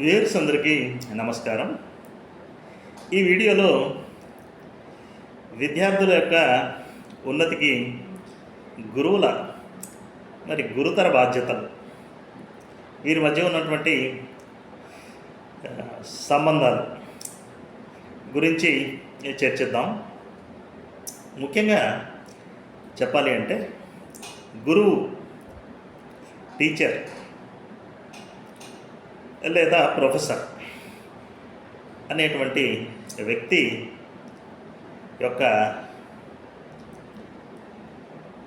Viewers అందరికీ నమస్కారం. ఈ వీడియోలో విద్యార్థుల యొక్క ఉన్నతికి గురువుల మరి గురుతర బాధ్యతలు వీరి మధ్య ఉన్నటువంటి సంబంధాలు గురించి చర్చిద్దాం. ముఖ్యంగా చెప్పాలి అంటే గురువు టీచర్ లేదా ప్రొఫెసర్ అనేటువంటి వ్యక్తి యొక్క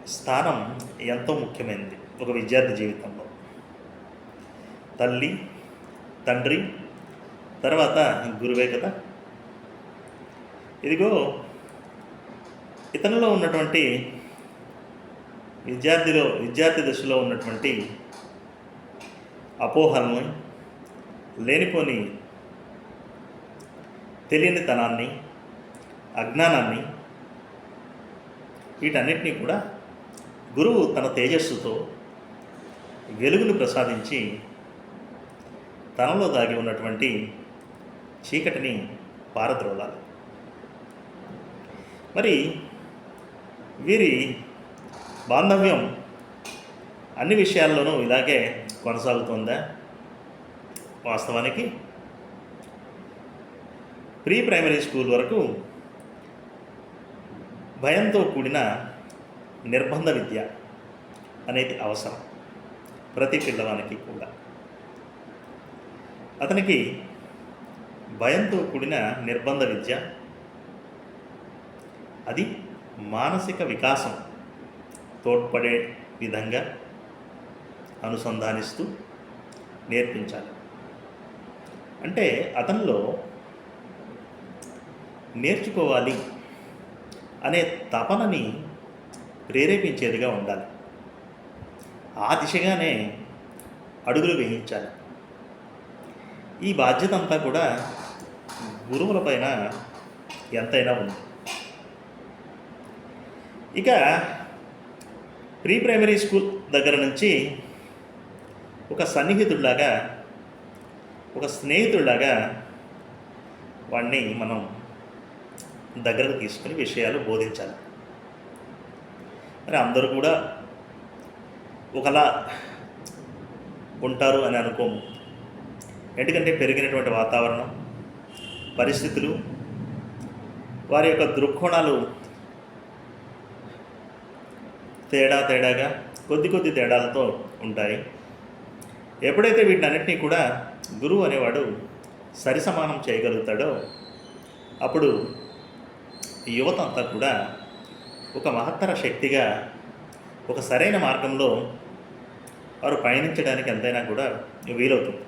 స్థానం ఎంతో ముఖ్యమైనది ఒక విద్యార్థి జీవితంలో. తల్లి తండ్రి తర్వాత గురువే కదా. ఇదిగో ఇతనిలో ఉన్నటువంటి విద్యార్థిలో విద్యార్థి దశలో ఉన్నటువంటి అపోహలను లేనిపోని తెలియని తనాన్ని అజ్ఞానాన్ని వీటన్నిటినీ కూడా గురువు తన తేజస్సుతో వెలుగును ప్రసాదించి తనలో దాగి ఉన్నటువంటి చీకటిని పారద్రోలాలి. మరి వీరి బాంధవ్యం అన్ని విషయాల్లోనూ ఇలాగే కొనసాగుతుందా? వాస్తవానికి ప్రీ ప్రైమరీ స్కూల్ వరకు భయంతో కూడిన నిర్బంధ విద్య అనేది అవసరం ప్రతి పిల్లవానికి కూడా. అతనికి భయంతో కూడిన నిర్బంధ విద్య అది మానసిక వికాసం తోడ్పడే విధంగా అనుసంధానిస్తూ నేర్పించాలి. అంటే అతనిలో నేర్చుకోవాలి అనే తపనని ప్రేరేపించేదిగా ఉండాలి. ఆ దిశగానే అడుగులు వేయించాలి. ఈ బాధ్యత అంతా కూడా గురువులపైన ఎంతైనా ఉంది. ఇక ప్రీ ప్రైమరీ స్కూల్ దగ్గర నుంచి ఒక సన్నిహితుడిలాగా ఒక స్నేహితుడిలాగా వాడిని మనం దగ్గరకు తీసుకుని విషయాలు బోధించాలి. మరి అందరూ కూడా ఒకలా ఉంటారు అని అనుకోము. ఎందుకంటే పెరిగినటువంటి వాతావరణం పరిస్థితులు వారి యొక్క దృక్కోణాలు తేడా తేడాగా కొద్ది కొద్ది తేడాలతో ఉంటాయి. ఎప్పుడైతే వీటినన్నింటినీ కూడా గురువు అనేవాడు సరిసమానం చేయగలుగుతాడో అప్పుడు యువత అంతా కూడా ఒక మహత్తర శక్తిగా ఒక సరైన మార్గంలో వారు పయనించడానికి ఎంతైనా కూడా వీలవుతుంది.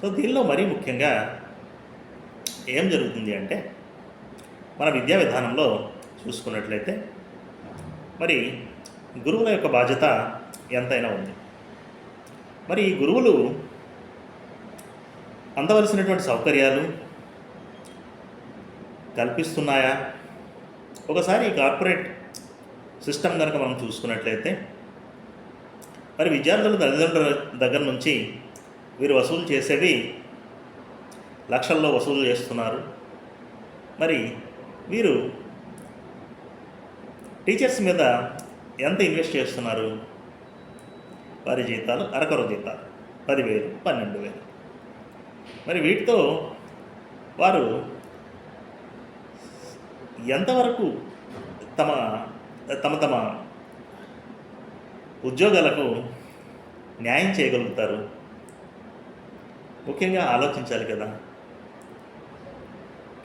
సో దీనిలో మరీ ముఖ్యంగా ఏం జరుగుతుంది అంటే మన విద్యా విధానంలో చూసుకున్నట్లయితే మరి గురువుల యొక్క బాధ్యత ఎంతైనా ఉంది. మరి ఈ గురువులు అందవలసినటువంటి సౌకర్యాలు కల్పిస్తున్నాయా? ఒకసారి ఈ కార్పొరేట్ సిస్టమ్ కనుక మనం చూసుకున్నట్లయితే మరి విద్యార్థుల తల్లిదండ్రుల దగ్గర నుంచి వీరు వసూలు చేసేవి లక్షల్లో వసూలు చేస్తున్నారు. మరి వీరు టీచర్స్ మీద ఎంత ఇన్వెస్ట్ చేస్తున్నారు? వారి జీతాలు అరకొర జీతాలు పదివేలు పన్నెండు వేలు. మరి వీటితో వారు ఎంతవరకు తమ తమ తమ ఉద్యోగాలకు న్యాయం చేయగలుగుతారు? ముఖ్యంగా ఆలోచించాలి కదా.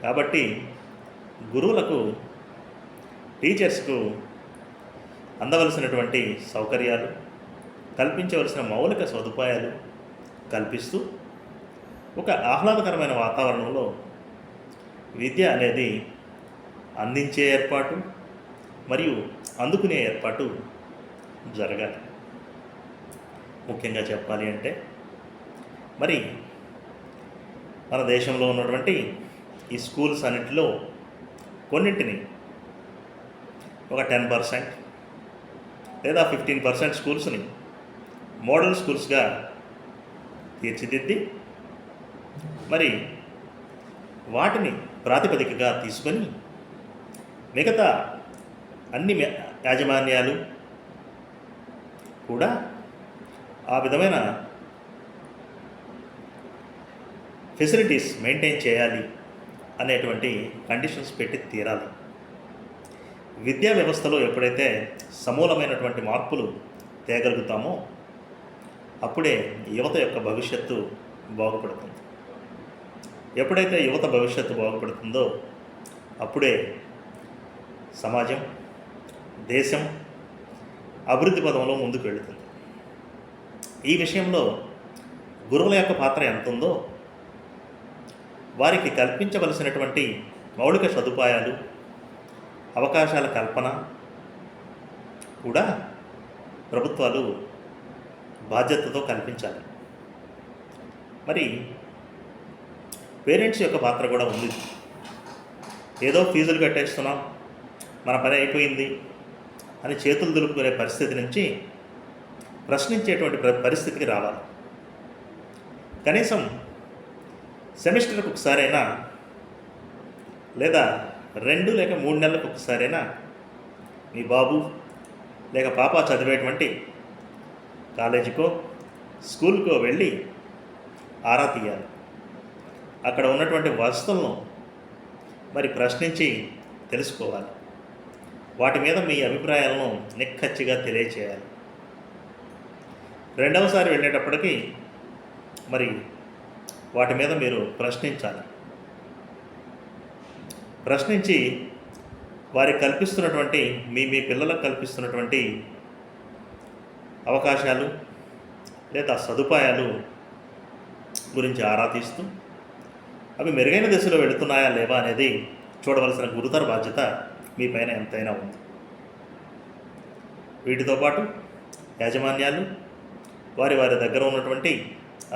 కాబట్టి గురువులకు టీచర్స్కు అందవలసినటువంటి సౌకర్యాలు కల్పించవలసిన మౌలిక సదుపాయాలు కల్పిస్తూ ఒక ఆహ్లాదకరమైన వాతావరణంలో విద్య అనేది అందించే ఏర్పాటు మరియు అందుకునే ఏర్పాటు జరగాలి. ముఖ్యంగా చెప్పాలి అంటే మరి మన దేశంలో ఉన్నటువంటి ఈ స్కూల్స్ అన్నింటిలో కొన్నింటిని ఒక టెన్ పర్సెంట్ లేదా ఫిఫ్టీన్ పర్సెంట్ స్కూల్స్ని మోడల్ స్కూల్స్గా తీర్చిదిద్ది మరి వాటిని ప్రాతిపదికగా తీసుకొని మిగతా అన్ని యాజమాన్యాలు కూడా ఆ విధమైన ఫెసిలిటీస్ మెయింటైన్ చేయాలి అనేటువంటి కండిషన్స్ పెట్టి తీరాలి. విద్యా వ్యవస్థలో ఎప్పుడైతే సమూలమైనటువంటి మార్పులు తేగలుగుతామో అప్పుడే యువత యొక్క భవిష్యత్తు బాగుపడుతుంది. ఎప్పుడైతే యువత భవిష్యత్తు బాగుపడుతుందో అప్పుడే సమాజం దేశం అభివృద్ధి పదంలో ముందుకు వెళుతుంది. ఈ విషయంలో గురువుల యొక్క పాత్ర ఎంత ఉందో వారికి కల్పించవలసినటువంటి మౌలిక సదుపాయాలు అవకాశాల కల్పన కూడా ప్రభుత్వాలు బాధ్యతతో కల్పించాలి. మరి పేరెంట్స్ యొక్క పాత్ర కూడా ఉంది. ఏదో ఫీజులు కట్టేస్తున్నాం మన పని అయిపోయింది అని చేతులు దులుపుకునే పరిస్థితి నుంచి ప్రశ్నించేటువంటి పరిస్థితికి రావాలి. కనీసం సెమిస్టర్కి ఒకసారైనా లేదా రెండు లేక మూడు నెలలకు ఒకసారైనా మీ బాబు లేక పాప చదివేటువంటి కాలేజీకో స్కూల్కో వెళ్ళి ఆరా తీయాలి. అక్కడ ఉన్నటువంటి వస్తువులను మరి ప్రశ్నించి తెలుసుకోవాలి. వాటి మీద మీ అభిప్రాయాలను నిక్కచ్చిగా తెలియచేయాలి. రెండవసారి వెళ్ళేటప్పటికి మరి వాటి మీద మీరు ప్రశ్నించాలి. ప్రశ్నించి వారికి కల్పిస్తున్నటువంటి మీ మీ పిల్లలకు కల్పిస్తున్నటువంటి అవకాశాలు లేదా సదుపాయాలు గురించి ఆరా తీస్తూ అవి మెరుగైన దిశలో వెళుతున్నాయా లేవా అనేది చూడవలసిన గురుతర బాధ్యత మీ పైన ఎంతైనా ఉంది. వీటితో పాటు యాజమాన్యాలు వారి వారి దగ్గర ఉన్నటువంటి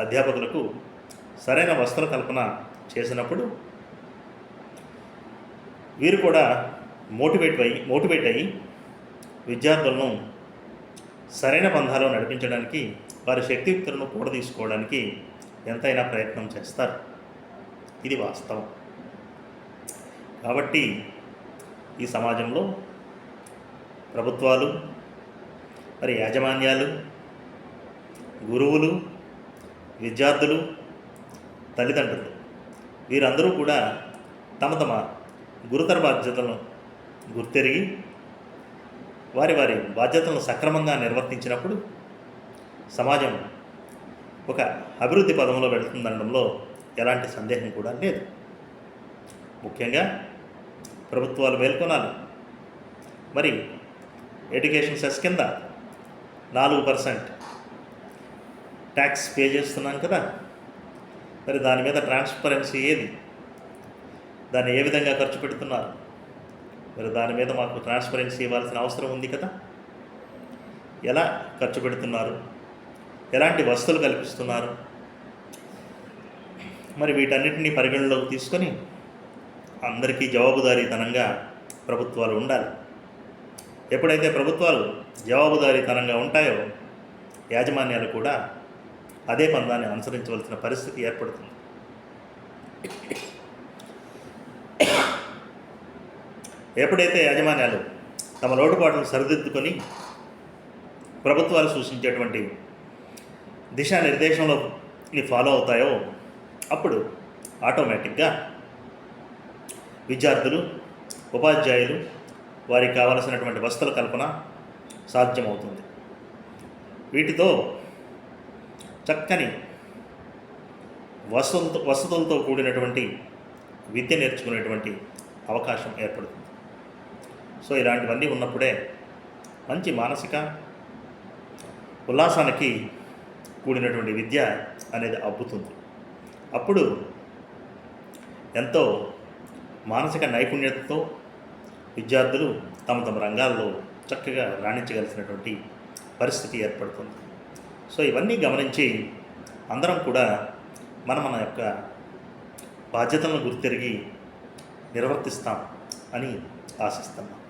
అధ్యాపకులకు సరైన వస్త్ర కల్పన చేసినప్పుడు వీరు కూడా మోటివేట్ అయ్యి మోటివేట్ అయ్యి విద్యార్థులను సరైన పంధాలో నడిపించడానికి వారి శక్తియుక్తులను కూడా తీసుకోవడానికి ఎంతైనా ప్రయత్నం చేస్తారు. ఇది వాస్తవం. కాబట్టి ఈ సమాజంలో ప్రభుత్వాలు మరి యాజమాన్యాలు గురువులు విద్యార్థులు తల్లిదండ్రులు వీరందరూ కూడా తమ తమ గురుతర బాధ్యతలను గుర్తెరిగి వారి వారి బాధ్యతలను సక్రమంగా నిర్వర్తించినప్పుడు సమాజం ఒక అభివృద్ధి పదంలో వెళుతుందనడంలో ఎలాంటి సందేహం కూడా లేదు. ముఖ్యంగా ప్రభుత్వాలు మేల్కొనాలి. మరి ఎడ్యుకేషన్ సెస్ కింద నాలుగు పర్సెంట్ ట్యాక్స్ పే చేస్తున్నాం కదా. మరి దాని మీద ట్రాన్స్పరెన్సీ ఏది? దాన్ని ఏ విధంగా ఖర్చు పెడుతున్నారు? మరి దాని మీద మాకు ట్రాన్స్పరెన్సీ ఇవ్వాల్సిన అవసరం ఉంది కదా. ఎలా ఖర్చు పెడుతున్నారు? ఎలాంటి వస్తువులు కల్పిస్తున్నారు? మరి వీటన్నిటిని పరిగణలోకి తీసుకొని అందరికీ జవాబుదారీతనంగా ప్రభుత్వాలు ఉండాలి. ఎప్పుడైతే ప్రభుత్వాలు జవాబుదారీతనంగా ఉంటాయో యాజమాన్యాలు కూడా అదే పందాన్ని అనుసరించవలసిన పరిస్థితి ఏర్పడుతుంది. ఎప్పుడైతే యాజమాన్యాలు తమ లోటుపాట్లను సరిదిద్దుకొని ప్రభుత్వాలు సూచించేటువంటి దిశానిర్దేశంలో ఫాలో అవుతాయో అప్పుడు ఆటోమేటిక్గా విద్యార్థులు ఉపాధ్యాయులు వారికి కావలసినటువంటి వసతుల కల్పన సాధ్యమవుతుంది. వీటితో చక్కని వసతులతో వసతులతో కూడినటువంటి విద్య నేర్చుకునేటువంటి అవకాశం ఏర్పడుతుంది. సో ఇలాంటివన్నీ ఉన్నప్పుడే మంచి మానసిక ఉల్లాసానికి కూడినటువంటి విద్య అనేది అబ్బుతుంది. అప్పుడు ఎంతో మానసిక నైపుణ్యతతో విద్యార్థులు తమ తమ రంగాల్లో చక్కగా రాణించగలిసినటువంటి పరిస్థితి ఏర్పడుతుంది. సో ఇవన్నీ గమనించి అందరం కూడా మన మన యొక్క బాధ్యతలను గుర్తిరిగి నిర్వర్తిస్తాం అని ఆశిస్తున్నాం.